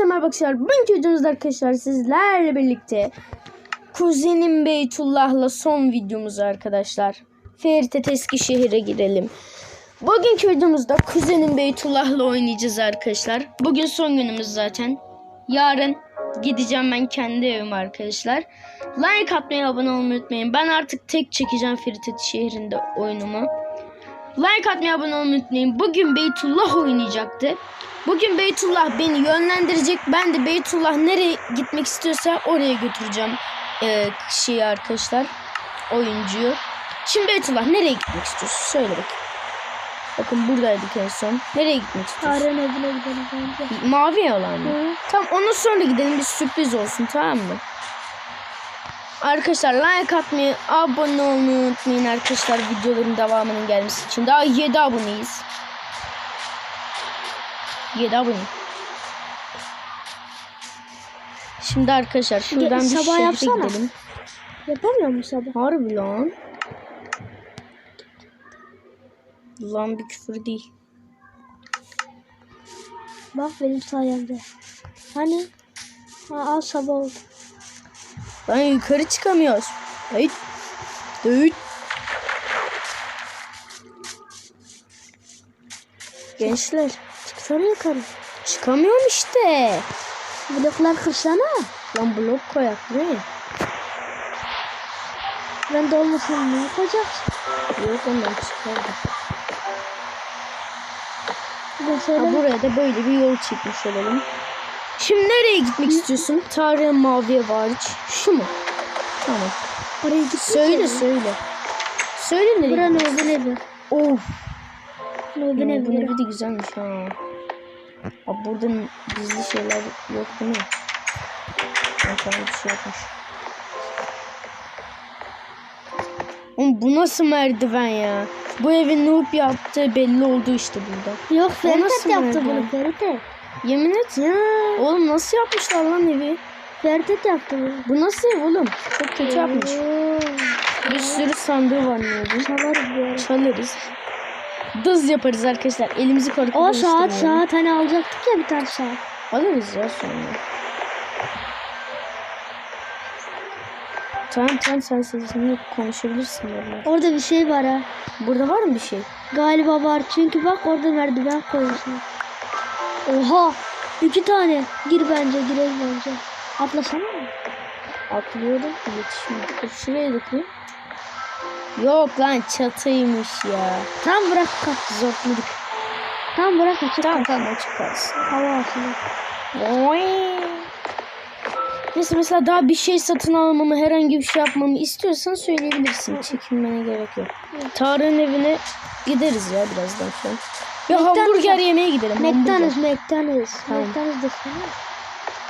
Hepinize merhaba arkadaşlar. Bugünkü videomuzda arkadaşlar sizlerle birlikte kuzenim Beytullah'la son videomuz arkadaşlar. Ferit Eskişehir'e girelim. Bugünkü videomuzda kuzenim Beytullah'la oynayacağız arkadaşlar. Bugün son günümüz zaten. Yarın gideceğim ben kendi evime arkadaşlar. Like atmayı, abone olmayı unutmayın. Ben artık tek çekeceğim Ferit şehrinde oyunumu. Like atmayı, abone olmayı unutmayın. Bugün Beytullah oynayacaktı. Bugün Beytullah beni yönlendirecek. Ben de Beytullah nereye gitmek istiyorsa oraya götüreceğim ee, şeyi arkadaşlar. Oyuncuyu. Şimdi Beytullah nereye gitmek istiyorsun? Söyle bakayım. Bakın buradaydık en son. Nereye gitmek istiyorsun? Tarık'ın evine gidelim bence. Mavi olan mı? Hı. Tamam onun sonra gidelim bir sürpriz olsun tamam mı? Arkadaşlar like atmayı, abone olmayı unutmayın arkadaşlar videoların devamının gelmesi için. Daha 7 aboneyiz. 7 abone. Şimdi arkadaşlar şuradan bir sabah şehre yapsana. gidelim. Yapamıyor musun sabah? Harbi lan. Lan bir küfür değil. Bak benim sayemde. Hani? Ha, al sabah oldu. Lan yukarı çıkamıyoruz. Hayır. Hayır. Gençler Çıksana yukarı. çıkamıyorum işte. Bloklar kırsana. Lan blok koyak ne? Ben de olmasam ne yapacaksın? Yok ondan çıkardım. Söyle. buraya da böyle bir yol çekmiş olalım. Şimdi nereye gitmek istiyorsun? Tarihe maviye variç. Şu mu? Tamam. Oraya git. Söyle söyle. Söyle nereye Buranın gitmek Nobel evi. Of. Ya, evi. bura. evi de güzelmiş ha. Abi burada gizli şeyler yok değil mi? Tamam bir şey yokmuş. Oğlum bu nasıl merdiven ya? Bu evin noob yaptığı belli oldu işte burada. Yok Ferit yaptı merdiven? bunu Ferit. Yemin et. Ya. Oğlum nasıl yapmışlar lan evi? Ferit yaptı bunu. Bu nasıl ev oğlum? Çok kötü yapmış. Bir sürü sandığı var ne oldu? Çalarız. Çalarız. Dız yaparız arkadaşlar. Elimizi korkup O saat saat hani alacaktık ya bir tane saat. Alırız ya sonra. Tamam tamam sen sesini konuşabilirsin böyle. Orada bir şey var ha. Burada var mı bir şey? Galiba var çünkü bak orada merdiven koymuşlar. Oha! iki tane. Gir bence girelim bence. Atlasana mı? Atlıyorum. Yetişmiyor. Şuraya bakayım. Yok lan çatıymış ya. Tam bırak kaç. Zorladık. Tam bırak açık Tamam tamam açık kalsın. Hava alsın. Oy. Neyse mesela daha bir şey satın almamı, herhangi bir şey yapmamı istiyorsan söyleyebilirsin. Çekinmene gerek yok. Tarık'ın evine gideriz ya birazdan sonra. Ya McDonald's hamburger yap. yemeye gidelim. McDonald's, McDonald's. Tamam. McDonald's desene.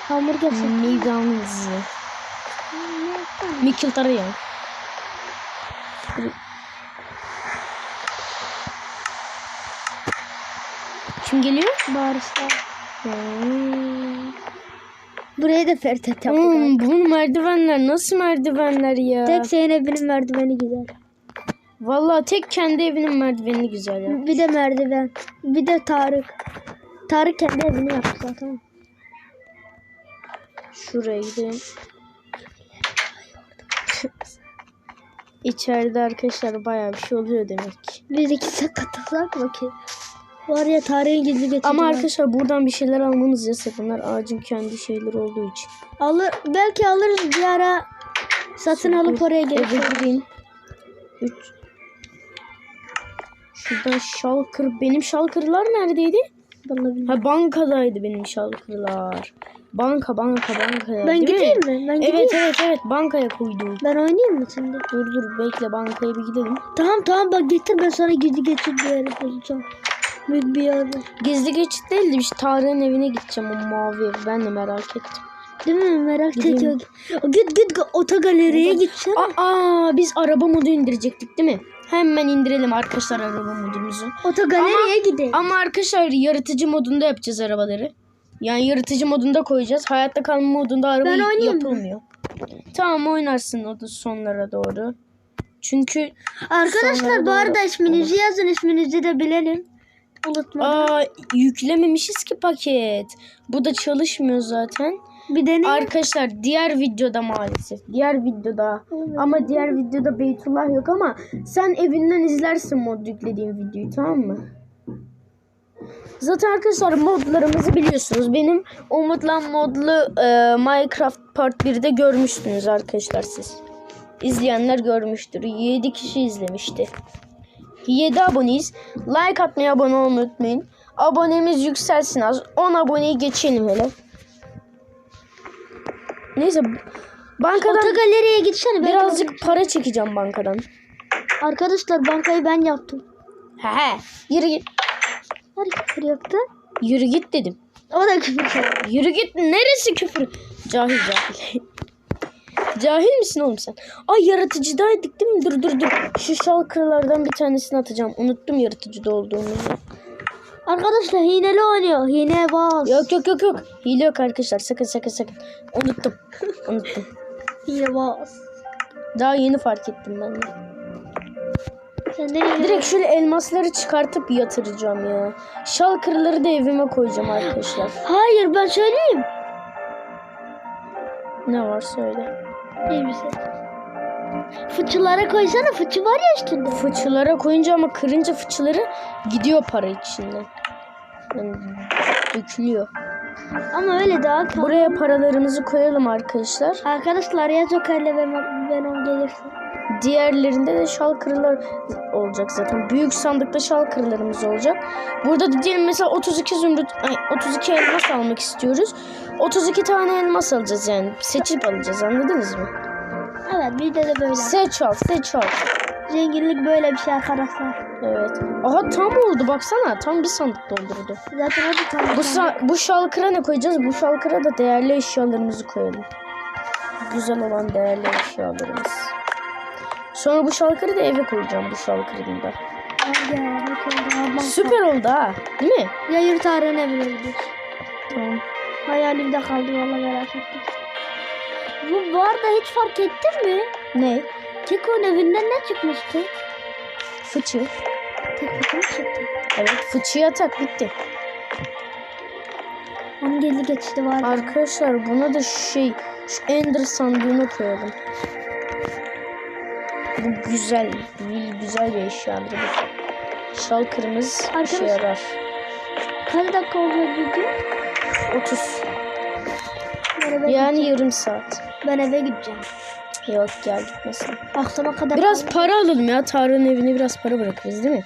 Hamburger hamburger. sen. McDonald's. Mikil ya. Kim geliyor? Barışlar. Hmm. Buraya da Ferit yaptı. Hmm, bu merdivenler nasıl merdivenler ya? Tek senin evinin merdiveni güzel. Vallahi tek kendi evinin merdiveni güzel ya. Bir de merdiven. Bir de Tarık. Tarık kendi evini yaptı zaten. Şuraya gidelim. İçeride arkadaşlar bayağı bir şey oluyor demek. Biz ikisi katılsak mı ki? Var ya tarihin gizli geçidi Ama arkadaşlar buradan bir şeyler almamız yasak. Bunlar ağacın kendi şeyleri olduğu için. Alır, belki alırız bir ara satın alıp oraya geliriz. gireyim. Üç. Şuradan şalkır. Benim şalkırlar neredeydi? Vallahi. Ha bankadaydı benim şalkırlar. Banka banka banka. Ben değil gideyim mi? Ben gideyim. Evet evet evet bankaya koydum. Ben oynayayım mı şimdi? Dur dur bekle bankaya bir gidelim. Tamam tamam bak getir ben sana gizli geçit bir yere bulacağım. Büyük bir yerde. Gizli geçit değildi işte Tarık'ın evine gideceğim o mavi ev. Ben de merak ettim. Değil mi? Merak ediyor. Git git otogaleriye gitsene. Aa biz araba modu indirecektik değil mi? Hemen indirelim arkadaşlar araba modumuzu. Otogaleriye gidelim. Ama arkadaşlar yaratıcı modunda yapacağız arabaları. Yani yaratıcı modunda koyacağız. Hayatta kalma modunda araba Ben yapılmıyor. Tamam oynarsın o da sonlara doğru. Çünkü Arkadaşlar bu arada isminizi yazın isminizi de bilelim. Unutmadım. Aa yüklememişiz ki paket. Bu da çalışmıyor zaten. bir deneyim. Arkadaşlar diğer videoda maalesef. Diğer videoda. Ama diğer videoda Beytullah yok ama sen evinden izlersin mod yüklediğim videoyu tamam mı? Zaten arkadaşlar modlarımızı biliyorsunuz. Benim Umut'la modlu e, Minecraft Part 1'de görmüştünüz arkadaşlar siz. İzleyenler görmüştür. 7 kişi izlemişti. 7 aboneyiz. Like atmayı abone olmayı unutmayın. Abonemiz yükselsin az. 10 aboneyi geçelim hele. Neyse bankadan Otogaleriye gitsene. belki birazcık para çekeceğim bankadan. Arkadaşlar bankayı ben yaptım. He he. Yürü git. Her küfür yaptı. Yürü git dedim. O da küfür. Yürü git. Neresi küfür? Cahil cahil. Cahil misin oğlum sen? Ay yaratıcıdaydık değil mi? Dur dur dur. Şu şalkırlardan bir tanesini atacağım. Unuttum yaratıcıda olduğumuzu. Arkadaşlar hineli oynuyor. Hine bas. Yok yok yok yok. Hile yok arkadaşlar. Sakın sakın sakın. Unuttum. Unuttum. Hine bas. Daha yeni fark ettim ben de. Hile. Direkt şöyle elmasları çıkartıp yatıracağım ya. Şalkırları da evime koyacağım arkadaşlar. Hayır ben söyleyeyim. Ne var söyle. Neyse. Fıçılara koysana. Fıçı var ya üstünde. Fıçılara koyunca ama kırınca fıçıları gidiyor para içinden. Yani dökülüyor. Ama öyle daha kal. Buraya paralarımızı koyalım arkadaşlar. Arkadaşlar ya Joker'le Venom, gelirse. Diğerlerinde de şalkırlar olacak zaten. Büyük sandıkta şalkırlarımız olacak. Burada da diyelim mesela 32 zümrüt, ay, 32 elmas almak istiyoruz. 32 tane elmas alacağız yani. Seçip alacağız anladınız mı? Evet bir de de böyle. Seç al, seç al. Zenginlik böyle bir şey arkadaşlar. Evet. Aha tam oldu baksana. Tam bir sandık doldurdu. Zaten da tam. Bu, sa- bu şalkıra ne koyacağız? Bu şalkıra da değerli eşyalarımızı koyalım. Güzel olan değerli eşyalarımız. Sonra bu şalkırı da eve koyacağım bu şalkırını da. Ya, Süper oldu ha. Değil mi? Ya yurt arena bile gidiyor. Tamam. Hayalimde kaldı valla merak ettim. Bu bu arada hiç fark ettin mi? Ne? Tiko'nun evinden ne çıkmıştı? Fıçı. Tek fıçı mı çıktı? Evet fıçıya tak bitti. Onun gezi geçti var. Arkadaşlar buna da şey şu ender sandığını koyalım. Bu güzel. Bir güzel bir eşyadır bu. Şalkırımız işe Arkadaş- yarar. Kaç dakika oluyor video? 30. Ben eve, Yani yarım saat. ben eve gideceğim. Yok gel gitmesin. Akşama kadar Biraz para alalım ya. Tarık'ın evine biraz para bırakırız değil mi?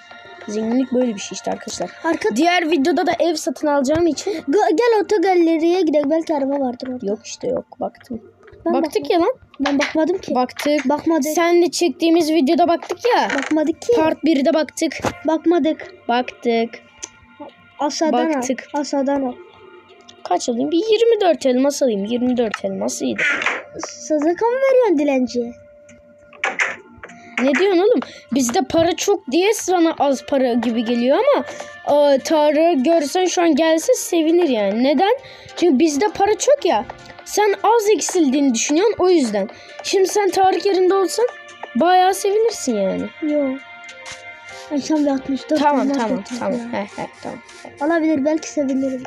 Zenginlik böyle bir şey işte arkadaşlar. Arka Diğer videoda da ev satın alacağım için Ga- gel otogaleriye gidelim. Belki araba vardır orada. yok işte yok baktım. Ben baktık ya lan. Ben bakmadım ki. Baktık. Bakmadık. Senle çektiğimiz videoda baktık ya. Bakmadık ki. Part 1'de baktık. Bakmadık. Baktık. Asadan Baktık. al. Asadan al. Kaç alayım? Bir 24 elmas alayım. 24 elmas iyidir. Sadaka mı veriyorsun dilenciye? Ne diyorsun oğlum? Bizde para çok diye sana az para gibi geliyor ama aa, Tarık'ı görsen şu an gelse sevinir yani. Neden? Çünkü bizde para çok ya. Sen az eksildiğini düşünüyorsun o yüzden. Şimdi sen Tarık yerinde olsan bayağı sevinirsin yani. Yok. Ben şu an bir 64 Tamam tamam tamam. ya. He, he, tamam. Olabilir belki sevinirim.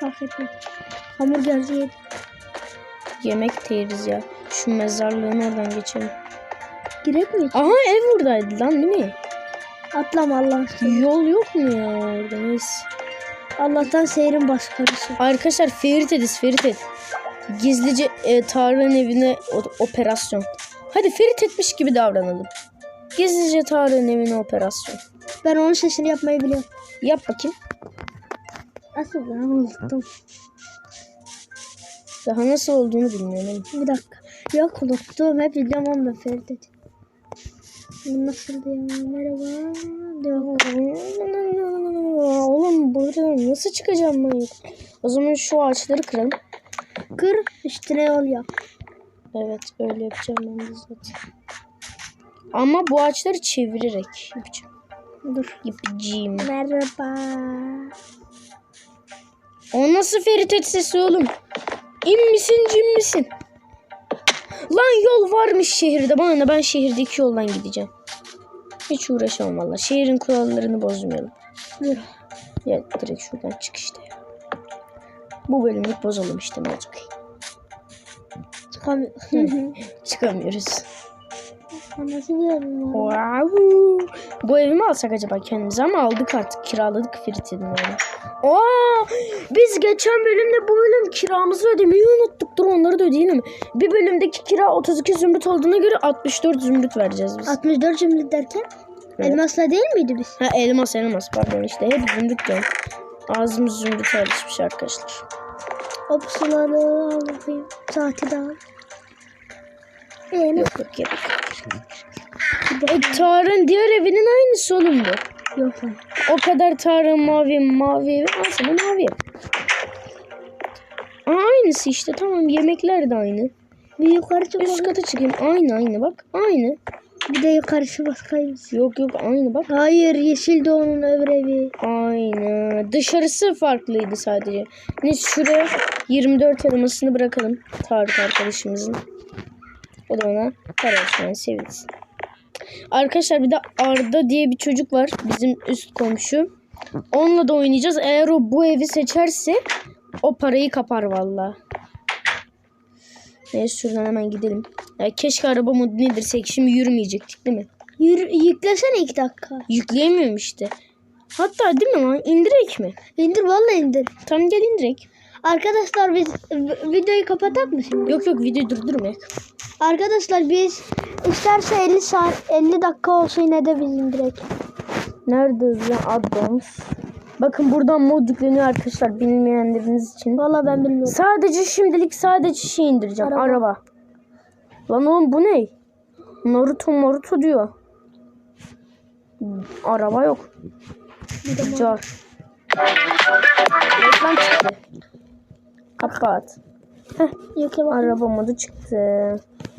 Fark etmez. Hamburgerci yedim. Yemek de yeriz ya. Şu mezarlığın oradan geçelim. Girek mi? Aha ev buradaydı lan değil mi? Atlama Allah aşkına. Yol yok mu ya orada neyse. Allah'tan seyrin başkarısı. Arkadaşlar Ferit ediz Ferit et. Gizlice e, Tarık'ın evine o- operasyon. Hadi Ferit etmiş gibi davranalım. Gizlice Tarık'ın evine operasyon. Ben onun sesini yapmayı biliyorum. Yap bakayım. Nasıl ben unuttum. Daha nasıl olduğunu bilmiyorum. Bir dakika. Yok unuttum. Hep biliyorum ama Ferit dedi. Bu nasıldı ya? Merhaba. Oğlum burada nasıl çıkacağım ben? O zaman şu ağaçları kıralım. Kır üstüne yol yap. Evet öyle yapacağım ben de zaten. Ama bu ağaçları çevirerek yapacağım. Dur. Yapacağım. Merhaba. O nasıl Ferit et sesi oğlum? İn misin cin misin? Lan yol varmış şehirde. Bana ne ben şehirdeki yoldan gideceğim. Hiç uğraşamam valla. Şehrin kurallarını bozmayalım. Dur. Ya direkt şuradan çık işte. Bu bölümlük bozalım işte ne olacak? Çıkamıyorum. Çıkamıyoruz. Nasıl bir yerim var? Wow. Bu evi mi alsak acaba kendimize ama aldık artık. Kiraladık Ferit'in evi. Aa, biz geçen bölümde bu bölüm kiramızı ödemeyi unuttuk. Dur onları da ödeyelim. Bir bölümdeki kira 32 zümrüt olduğuna göre 64 zümrüt vereceğiz biz. 64 cümle derken Evet. elmasla değil miydi biz? Ha elmas elmas pardon işte hep zümrüt diyorum. Ağzımız zümrüt alışmış arkadaşlar. O pusuları al bakayım. Saati de al. Ee, ne? Yok yok gerek yok. E, Tarık'ın diğer evinin aynısı oğlum bu. Yok. O kadar Tarık'ın mavi mavi evi al sana mavi ev. Aa, aynısı işte tamam yemekler de aynı. Bir yukarı Üst çıkalım. kata çıkayım aynı aynı bak aynı. Bir de yukarı şu baskayız. Yok yok aynı bak. Hayır yeşil de onun öbür evi. Aynı. Dışarısı farklıydı sadece. Neyse şuraya 24 elmasını bırakalım. Tarık arkadaşımızın. O da ona para olsun sevinsin. Arkadaşlar bir de Arda diye bir çocuk var. Bizim üst komşu. Onunla da oynayacağız. Eğer o bu evi seçerse o parayı kapar valla. Neyse şuradan hemen gidelim. Ya keşke araba modu indirsek. Şimdi yürümeyecektik değil mi? Yürü, yüklesene iki dakika. Yükleyemiyorum işte. Hatta değil mi lan? İndirek mi? İndir vallahi indir. Tamam gel indirek. Arkadaşlar biz videoyu kapatak mı? Yok yok videoyu durdurmayak. Arkadaşlar biz isterse 50 saat 50 dakika olsa yine de biz indirek. Nerede ya addons? Bakın buradan mod yükleniyor arkadaşlar bilmeyenleriniz için. Vallahi ben bilmiyorum. Sadece şimdilik sadece şey indireceğim. Araba. Araba. Lan oğlum bu ne? Naruto Naruto diyor. Araba yok. Car. Reklam çıktı. Kapat. Yükle bak. Araba modu çıktı.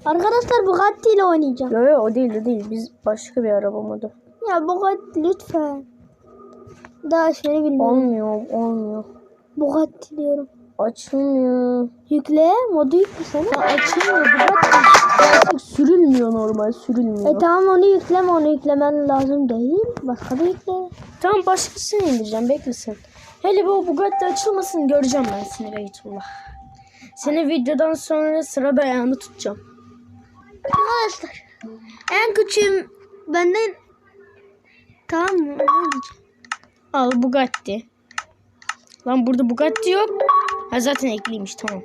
Arkadaşlar Bugatti ile oynayacağım. Yok yok o değil o değil. Biz başka bir araba modu. Ya Bugatti lütfen. Daha ismini bilmiyorum. Olmuyor olmuyor. Bugatti diyorum. Açılmıyor. Yükle modu yüklesene. Ya açılmıyor. Bugatti sürülmüyor normal sürülmüyor. E tamam onu yükleme onu yüklemen lazım değil. Başka bir yükle. Tamam başkasını indireceğim beklesin. Hele bu Bugatti açılmasın göreceğim ben seni Beytullah. Seni videodan sonra sıra dayağını tutacağım. Arkadaşlar en küçüğüm benden tamam mı? Ne diyeceğim? Al Bugatti. Lan burada Bugatti yok. Ha zaten ekliymiş tamam.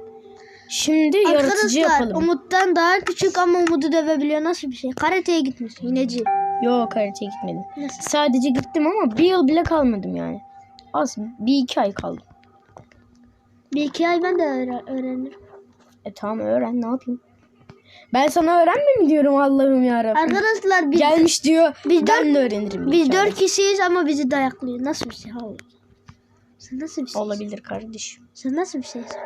Şimdi yaratıcı yapalım. Umut'tan daha küçük ama Umut'u dövebiliyor. Nasıl bir şey? Karateye gitmiş. Yineci. Yok haritaya gitmedim. Nasıl? Sadece gittim ama bir yıl bile kalmadım yani. Az bir iki ay kaldım. Bir iki ay ben de öğre- öğrenirim. E tamam öğren ne yapayım. Ben sana öğrenme mi diyorum Allah'ım yarabbim. Arkadaşlar biz, Gelmiş diyor. biz ben dört- de öğrenirim. biz dört kişiyiz ama bizi dayaklıyor. Nasıl bir şey? Allah. Sen nasıl bir şey? Olabilir kardeşim. Sen nasıl bir şeysin?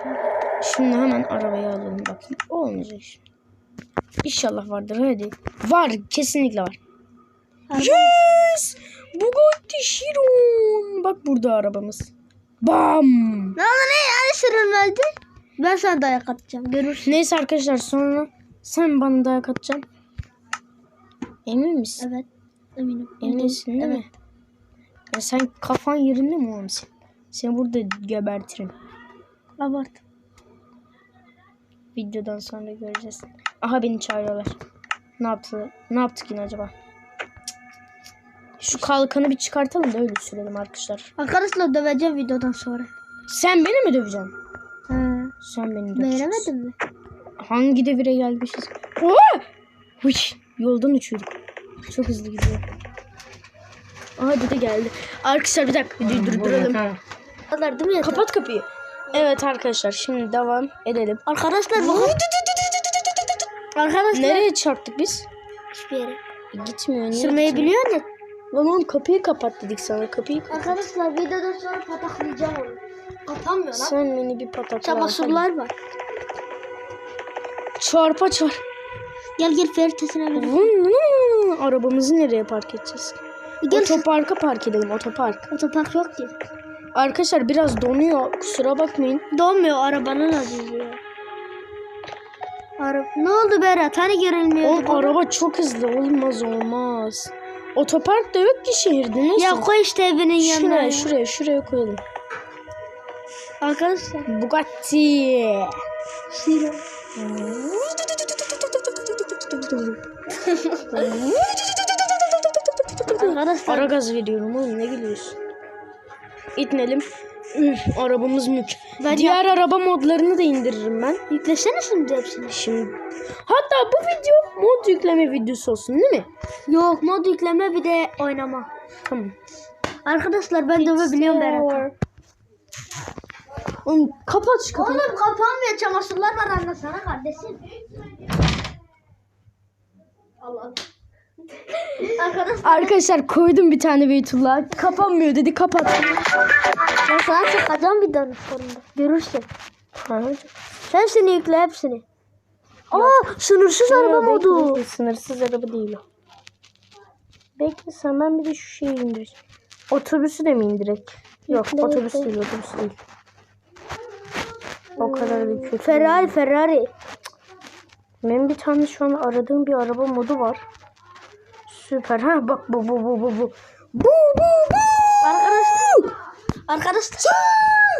Şimdi hemen arabayı alalım bakayım. Olmayacak şimdi. İnşallah vardır hadi. Var kesinlikle var. Yes! Bugatti Chiron. Bak burada arabamız. Bam. Ne oldu ne? Yani sürülmezdi. Ben sana dayak atacağım. Görürsün. Neyse arkadaşlar sonra sen bana dayak atacaksın. Emin misin? Evet. Eminim. Eminsin değil mi? Ya sen kafan yerinde mi oğlum sen? Seni burada gebertirim. Abart. Videodan sonra göreceğiz. Aha beni çağırıyorlar. Ne yaptı? Ne yaptık yine acaba? Şu kalkanı bir çıkartalım da öyle sürelim arkadaşlar. Arkadaşlar döveceğim videodan sonra. Sen beni mi döveceksin? He. Sen beni döveceksin. Beğenemedin mi? Hangi devire gelmişiz? Hıy, yoldan uçuyorduk. Çok hızlı gidiyor. Aha dede geldi. Arkadaşlar bir dakika videoyu durduralım. Kadar değil mi? Kapat kapıyı. Evet arkadaşlar şimdi devam edelim. Arkadaşlar bakın. Arkadaşlar. Nereye çarptık biz? Hiçbir yere. Gitmiyor. Sürmeyi biliyor musun? Lan oğlum kapıyı kapat dedik sana. Kapıyı kapat. Arkadaşlar videodan sonra pataklayacağım onu. Kapanmıyor lan. Sen beni bir patakla. Çamaşırlar var. Çarpa çar. Gel gel feritesine vın. Arabamızı nereye park edeceğiz? Gel Otoparka park edelim otopark. otopark yok ki. Arkadaşlar biraz donuyor. Kusura bakmayın. Donmuyor arabanın azizi ya. Araba. Ne oldu Berat? Hani görülmüyor? Oğlum araba çok hızlı. Olmaz olmaz. Otopark da yok ki şehirde. Nasıl? Ya koy işte evinin yanına. şuraya, ya. şuraya, şuraya koyalım. Arkadaşlar. Bugatti. Arkadaşlar. Ara gaz veriyorum oğlum ne gülüyorsun? İtnelim. Üf, arabamız mük. Ben Diğer araba modlarını da indiririm ben. Yüklesene şimdi hepsini. Şimdi hatta bu video mod yükleme videosu olsun değil mi? Yok mod yükleme bir de oynama. Tamam. Arkadaşlar ben dövebiliyorum Berat. Oğlum kapat şu kapıyı. Oğlum kapanmıyor çamaşırlar var anlasana kardeşim. Allah Arkadaşlar Arkadaşlar koydum bir tane Beytullah. Kapanmıyor dedi kapat. ben sana çıkacağım bir tane sonunda. Görürsün. Hepsini yükle hepsini. Aa sınırsız araba modu. Bekle, Sınırsız araba değil o. Bekle sen ben bir de şu şeyi indireceğim. Otobüsü de mi indirek? Yok Yükle, otobüs yükle. değil otobüs değil. O kadar da kötü. Ferrari Ferrari. Benim bir tane şu an aradığım bir araba modu var. Süper. Ha bak bu bu bu bu bu. Bu bu bu. Arkadaşlar. Arkadaşlar.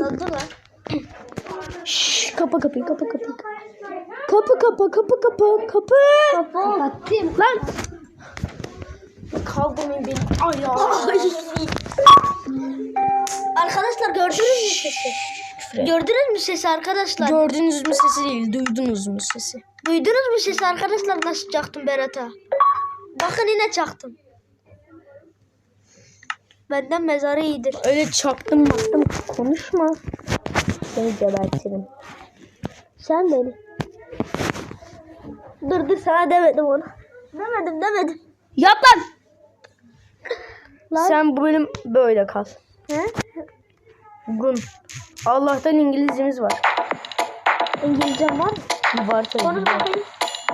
Oldu lan. Şşş kapa kapıyı kapa kapıyı. Kapı kapa kapı kapa kapı. Kapattım. Lan. Kavgamın benim ayağı. Arkadaşlar gördünüz mü sesi? Gördünüz mü sesi arkadaşlar? Gördünüz mü sesi değil duydunuz mu sesi? Duydunuz mu sesi arkadaşlar nasıl çaktım Berat'a? Bakın yine çaktım. Benden mezarı iyidir. Öyle çaktım baktım konuşma. Seni gebertirim. Sen beni. Dur dur sana demedim onu. Demedim demedim. Yap lan. Lan. Sen bu bölüm böyle kal. He? Gun. Allah'tan İngilizcemiz var. İngilizcem var mı? Var tabii. Konuş bakayım.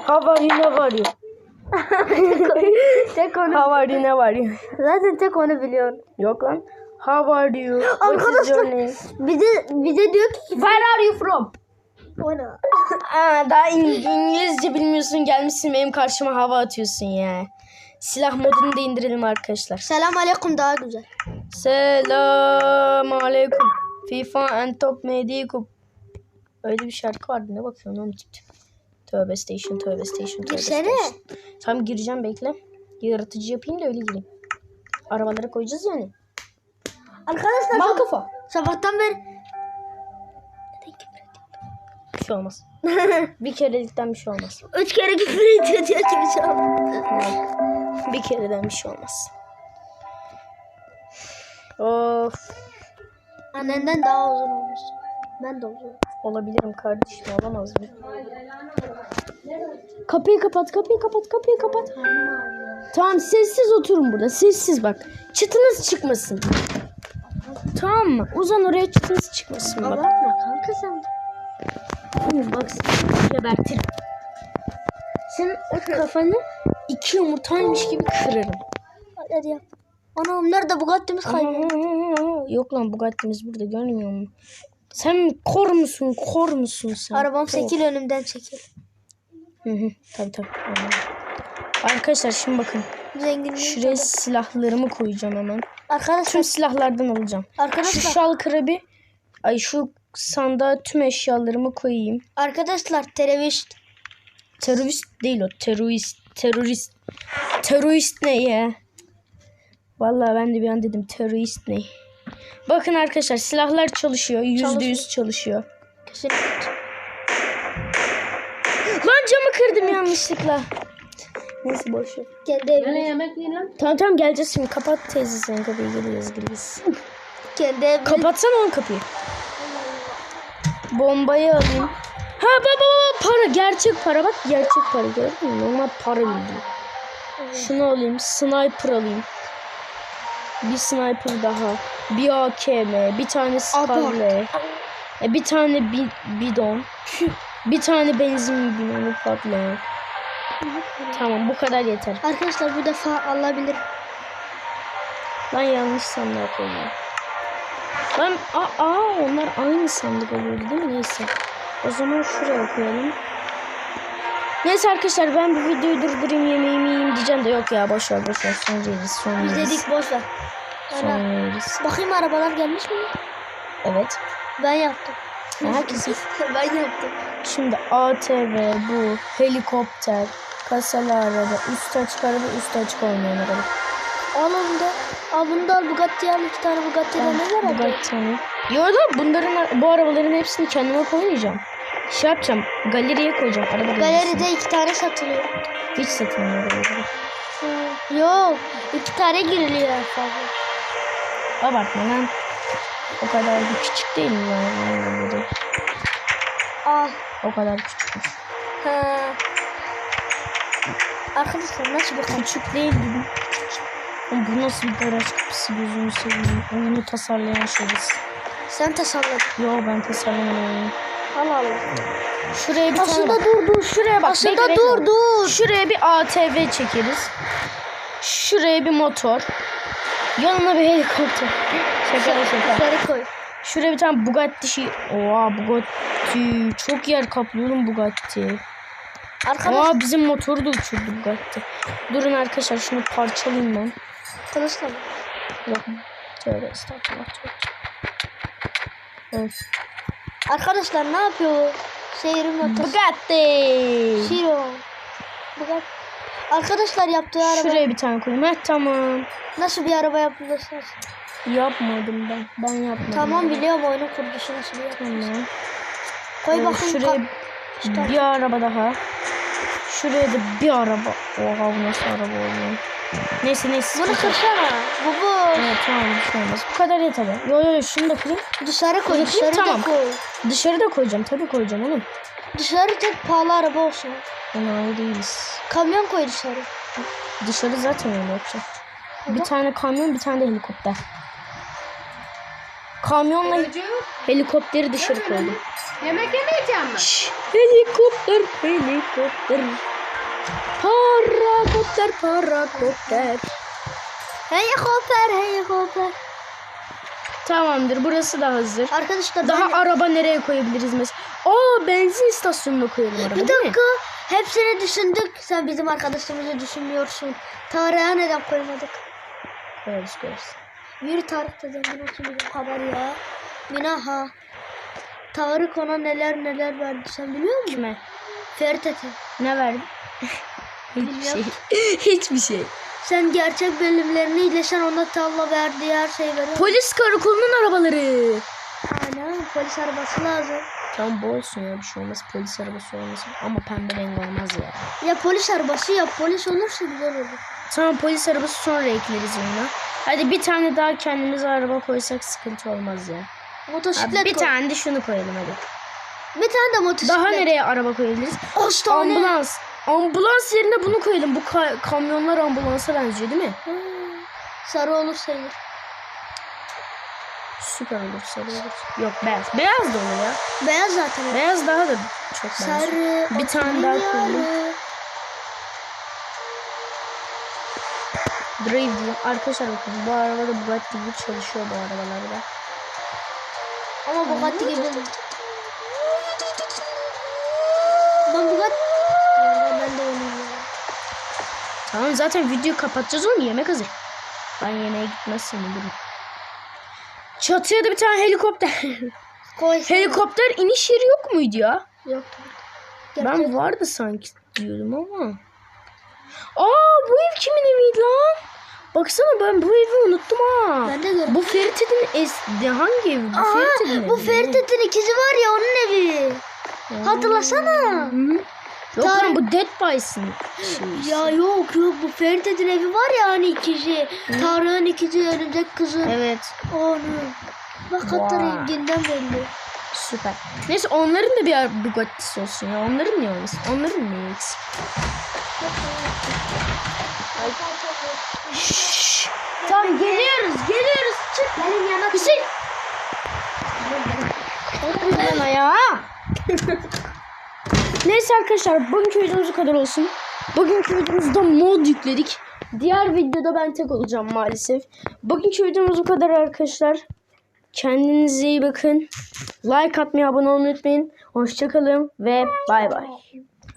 How are you, ne var you? tek onu. How are you, ne var you? Zaten tek onu biliyorum. Yok lan. How are you? What is Arkadaşlar. your name? Bize, bize diyor ki Where are you from? Ona. Aa, daha İng- İngilizce bilmiyorsun gelmişsin benim karşıma hava atıyorsun ya. Silah modunu da indirelim arkadaşlar. Selam aleyküm daha güzel. Selam aleyküm. FIFA and top medikum. Öyle bir şarkı vardı ne bakıyorsun oğlum tip tip. Tövbe station tövbe station tövbe Girsene. station. Tamam gireceğim bekle. Yaratıcı yapayım da öyle gireyim. Arabalara koyacağız yani. Arkadaşlar Mal sab- kafa. sabahtan beri Bir şey olmaz. bir kerelikten bir şey olmaz. üç kere küfür ediyor diyor ki bir şey olmaz. Bir kereden bir şey olmaz. Of. Annenden daha uzun olmuş. Ben de uzun. Olabilirim kardeşim olamaz mı? Kapıyı kapat, kapıyı kapat, kapıyı kapat. Tamam sessiz oturun burada. Sessiz bak. Çıtınız çıkmasın. Tamam mı? Uzan oraya çıtınız çıkmasın bak. Abartma kanka sen. Oğlum bak seni gebertirim. Senin o kafanı iki yumurtaymış gibi kırarım. Hadi, hadi yap. Anam nerede Bugatti'miz kayboldu? Yok lan Bugatti'miz burada görmüyor musun? Sen kor musun? Kor musun sen? Arabam Kor. çekil önümden çekil. Hı hı. Tabii tabii. Arkadaşlar şimdi bakın. Zenginliği. Şuraya silahlarımı koyacağım hemen. Arkadaşlar, Tüm silahlardan alacağım. Şu arkadaşlar, şal krabi, ay şu sandığa tüm eşyalarımı koyayım. arkadaşlar terörist. Terörist değil o. Terörist. Terörist. Terörist ne ya? Vallahi ben de bir an dedim terörist ne? Bakın arkadaşlar silahlar çalışıyor. Yüzde yüz çalışıyor. Kesinlikle. Lan camı kırdım yanlışlıkla. Neyse boş ver. Kendi evini, yemek yiyin lan. Tamam tamam geleceğiz şimdi. Kapat teyze sen kapıyı geliyoruz geliyoruz. kendi evini. Kapatsana onun kapıyı. Bombayı alayım. Ha baba baba para gerçek para bak gerçek para gördün mü? Normal para bildiğin. Şunu alayım sniper alayım. Bir sniper daha. Bir AKM, bir tane Scarlet. E, bir tane bi bidon. Bir tane benzin bidonu patlayan. Tamam bu kadar yeter. Arkadaşlar bu defa Allah bilir. Ben yanlış sandığa koydum. Ben aa, aa onlar aynı sandık oluyordu değil mi? Neyse. O zaman şuraya koyalım. Neyse arkadaşlar ben bu videoyu durdurayım yemeğimi yiyeyim diyeceğim de yok ya boş ver boş ver sonra yeriz Biz yeriz. dedik boş ver. Ana. yeriz. Bakayım arabalar gelmiş mi? Evet. Ben yaptım. Herkesin. ben yaptım. Şimdi ATV bu helikopter kasalı araba üstü açık araba üstü açık olmayan araba. Al onu da. Al bunu da al Bugatti al. iki tane Bugatti'de ne var abi? Bugatti'nin. Yo da bunların bu arabaların hepsini kendime koymayacağım. Şey yapacağım. Galeriye koyacağım. Araba. Galeride iki tane satılıyor. Hiç satılmıyor arabaları. Yok. iki tane giriliyor fazla. Abartma lan. O kadar da küçük değil mi arabaları? Al. O kadar küçükmüş. Ha. Arkadaşlar nasıl bir Küçük değil gibi. Bu nasıl bir garaj kapısı gözünü seveyim. Oyunu tasarlayan şerefsiz. Sen tasarladın. Yo ben tasarlamadım. Allah Allah. Şuraya bir tane Aslında bak. dur dur. Şuraya bak. Aslında bekle, dur bekle. dur. Şuraya bir ATV çekeriz. Şuraya bir motor. Yanına bir helikopter. Şaka şaka. Koy. Şuraya bir tane Bugatti şey. Oha Bugatti. Çok yer kaplıyor oğlum Bugatti. Arkadaş, Aa bizim motoru da uçurdu Bugatti. Durun arkadaşlar şunu parçalayayım ben. mı? Yok. Tövbe estağfurullah. Evet. Arkadaşlar ne yapıyor? Seyrim motor. Bugatti. Şiro. Bugatti. Arkadaşlar yaptığı araba. Şuraya bir tane koyayım. Heh, tamam. Nasıl bir araba yapıyorsunuz? Yapmadım ben. Ben yapmadım. Tamam biliyorum oyunun kurgusu nasıl bir. Tamam. Koy Ee, bakayım. Şuraya İşte. bir araba daha. Şuraya da bir araba. Oha bu nasıl araba oluyor? Neyse neyse. Bunu kırsana. Bu bu. Evet tamam bir şey olmaz. Bu kadar yeter. Yo yo yo şunu da kırayım. Dışarı koy. Bunu Dışarı kırayım, da tamam. koy. Dışarı da koyacağım. Tabii koyacağım oğlum. Dışarı tek pahalı araba olsun. Ona değiliz. Kamyon koy dışarı. Dışarı zaten öyle yapacağım. Bir tane kamyon bir tane de helikopter. Kamyonla helikopteri dışarı koydum. Yemek yemeyeceğim mi? Şş, helikopter, helikopter. Parakopter, parakopter. Helikopter helikopter. Tamamdır, burası da hazır. Arkadaşlar Daha ben- araba nereye koyabiliriz mesela? Aa, benzin istasyonuna koyalım araba bir dakika. Hepsini düşündük. Sen bizim arkadaşımızı düşünmüyorsun. Tarık'a neden koymadık? Koyarız, koyarız. Yürü Tarık da zengin olsun bizim haber ya. Günah ha. Tarık ona neler neler verdi sen biliyor musun? Kime? Ferit Ete. Ne verdin? Hiçbir şey. Hiçbir şey. Sen gerçek bölümlerini iyileşen ona tavla verdiği her şeyi veriyor. Polis karakolunun arabaları. Aynen polis arabası lazım. Tamam bu olsun ya bir şey olmaz. Polis arabası olmasın. Ama pembe renk olmaz ya. Ya polis arabası ya polis olursa güzel olur. Tamam polis arabası sonra ekleriz oyuna. Hadi bir tane daha kendimize araba koysak sıkıntı olmaz ya. Motosiklet Abi bir koy. tane de şunu koyalım hadi. Bir tane de motosiklet. Daha nereye araba koyabiliriz? Kaç tane? Ambulans. Ambulans yerine bunu koyalım. Bu ka- kamyonlar ambulansa benziyor değil mi? Hmm, Sarı olur sayılır. Süper olur sarı olur. Yok beyaz. Beyaz da olur ya. Beyaz zaten. Beyaz daha da çok benziyor. Sarı. Bir tane daha koyalım. Drive diyeyim. Arkadaşlar bakın bu arabada Bugatti gibi çalışıyor bu arabalarda. Ama Bugatti gibi. Tamam zaten videoyu kapatacağız oğlum yemek hazır. Ben yemeğe gitmezsem bilirim. Çatıya da bir tane helikopter. Helikopter iniş yeri yok muydu ya? Yok. Ben vardı sanki diyordum ama. Aa bu ev kimin eviydi lan? Baksana ben bu evi unuttum ha. Ben de gördüm. Bu Ferit'in es de hangi evi? Bu Aa, Ferit'in bu Ferit'in ikizi var ya onun evi. Hatırlasana. Hı. Yok Tar- lan bu Dead. Şey. Ya yok yok bu Ferit'in evi var ya hani ikizi. Tarık'ın ikizi örümcek kızı. Evet Onun. Bak hatta Vay. renginden belli. süper. Neyse onların da bir Bugatti'si olsun ya. Onların niye olmasın? Onların niye eksik? Şşş. Tamam geliyoruz geliyoruz. Çık. Benim yana Hüseyin. Otur lan ayağa. Neyse arkadaşlar bugünkü videomuz bu kadar olsun. Bugünkü videomuzda mod yükledik. Diğer videoda ben tek olacağım maalesef. Bugünkü videomuz bu kadar arkadaşlar. Kendinize iyi bakın. Like atmayı, abone olmayı unutmayın. Hoşçakalın ve bay bay.